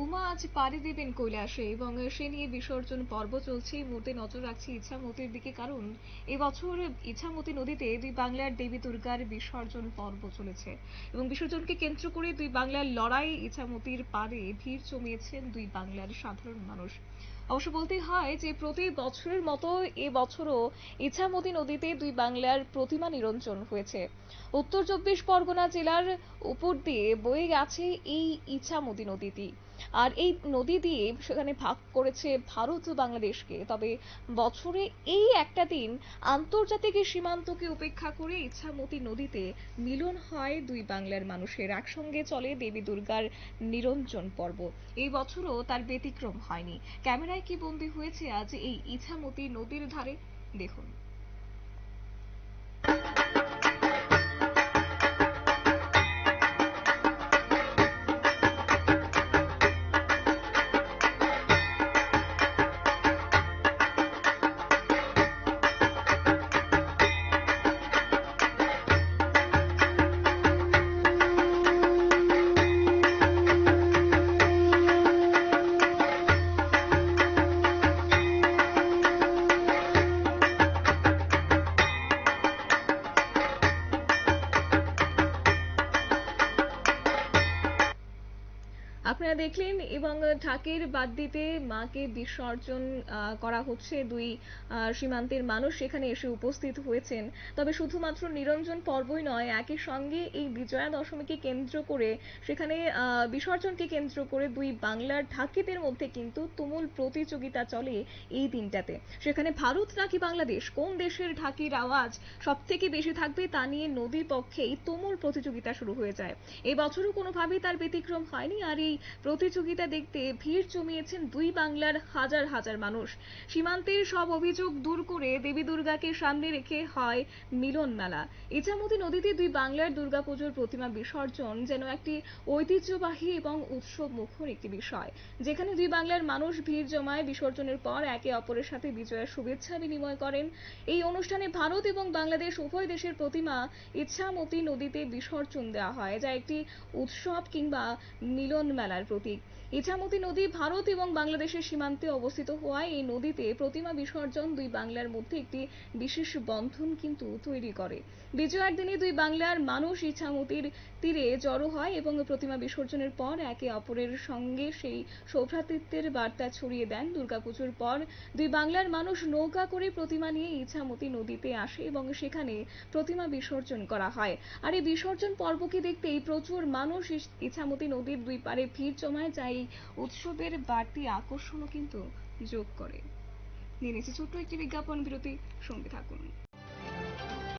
উমা আজ পাড়ি দেবেন কৈলাসে এবং সে নিয়ে বিসর্জন পর্ব চলছে। মুহূর্তে নজর রাখছি ইছামতির দিকে, কারণ এবছর ইছামতি নদীতে দুই বাংলার দেবী দুর্গার বিসর্জন পর্ব চলেছে এবং বিসর্জনকে কেন্দ্র করে দুই বাংলার লড়াই ইছামতির পারে ভিড় জমিয়েছেন দুই বাংলার সাধারণ মানুষ। অবশ্য বলতে হয় যে প্রতি বছরের মতো এবছরও ইছামতি নদীতে দুই বাংলার প্রতিমা নিরঞ্জন হয়েছে। উত্তর চব্বিশ পরগনা জেলার উপর দিয়ে বয়ে গেছে এই ইছামতি নদীটি। আর এই নদী দিয়ে সেখানে ভাগ করেছে ভারত ও বাংলাদেশকে। তবে বছরে এই একটা দিন আন্তর্জাতিক সীমান্তকে উপেক্ষা করে ইছামতি নদীতে মিলন হয় দুই বাংলার মানুষের। একসঙ্গে চলে দেবী দুর্গার নিরঞ্জন পর্ব। এই বছরও তার ব্যতিক্রম হয়নি। ক্যামেরায় কি বন্দী হয়েছে আজ এই ইছামতি নদীর ধারে? দেখুন। আপনারা দেখলেন, এবং ঢাকের বাদ দিতে মাকে বিসর্জন করা হচ্ছে দুই সীমান্তের মানুষ সেখানে এসে উপস্থিত হয়েছেন। তবে শুধুমাত্র নিরঞ্জন পর্বই নয় একই সঙ্গে এই বিজয়া দশমীকে কেন্দ্র করে, সেখানে বিসর্জনকে কেন্দ্র করে দুই বাংলার ঢাকিদের মধ্যে কিন্তু তুমুল প্রতিযোগিতা চলে এই দিনটাতে। সেখানে ভারত নাকি বাংলাদেশ, কোন দেশের ঢাকির আওয়াজ সব থেকে বেশি থাকবে তা নিয়ে নদীর পক্ষেই তুমুল প্রতিযোগিতা শুরু হয়ে যায়। এই বছরও কোনোভাবেই তার ব্যতিক্রম হয়নি, আর এই প্রতিযোগিতা দেখতে ভিড় জমিয়েছেন দুই বাংলার হাজার হাজার মানুষ। সীমান্তের সব অভিযোগ দূর করে দেবী দুর্গাকে সামনে রেখে হয় মিলন মেলা। ইছামতি নদীতে দুই বাংলার দুর্গাপুজোর প্রতিমা বিসর্জন যেন একটি ঐতিহ্যবাহী এবং উৎসব মুখর একটি বিষয়। যেখানে দুই বাংলার মানুষ ভিড় জমায় বিসর্জনের পর একে অপরের সাথে বিজয়ের শুভেচ্ছা বিনিময় করেন। এই অনুষ্ঠানে ভারত এবং বাংলাদেশ উভয় দেশের প্রতিমা ইচ্ছামতি নদীতে বিসর্জন দেওয়া হয়, যা একটি উৎসব কিংবা মিলন মেলার প্রতীক। ইছামতি নদী ভারত এবং বাংলাদেশের সীমান্তে অবস্থিত হওয়ায় এই নদীতে প্রতিমা বিসর্জন দুই বাংলার মধ্যে একটি বিশেষ বন্ধন কিন্তু তৈরি করে। বিজয়ার দিনে দুই বাংলার মানুষ ইছামতির তীরে জড়ো হয় এবং প্রতিমা বিসর্জনের পর একে অপরের সঙ্গে সেই সৌভ্রাতৃত্বের বার্তা ছড়িয়ে দেন। দুর্গাপুজোর পর দুই বাংলার মানুষ নৌকা করে প্রতিমা নিয়ে ইছামতি নদীতে আসে এবং সেখানে প্রতিমা বিসর্জন করা হয়। আর এই বিসর্জন পর্বকে দেখতেই প্রচুর মানুষ ইছামতি নদীর দুই পারে ভিড় জমায় যা এই উৎসবের বাড়তি আকর্ষণও কিন্তু যোগ করে। নিয়ে নিচ্ছে ছোট্ট একটি বিজ্ঞাপন, বিরতি, সঙ্গে থাকুন।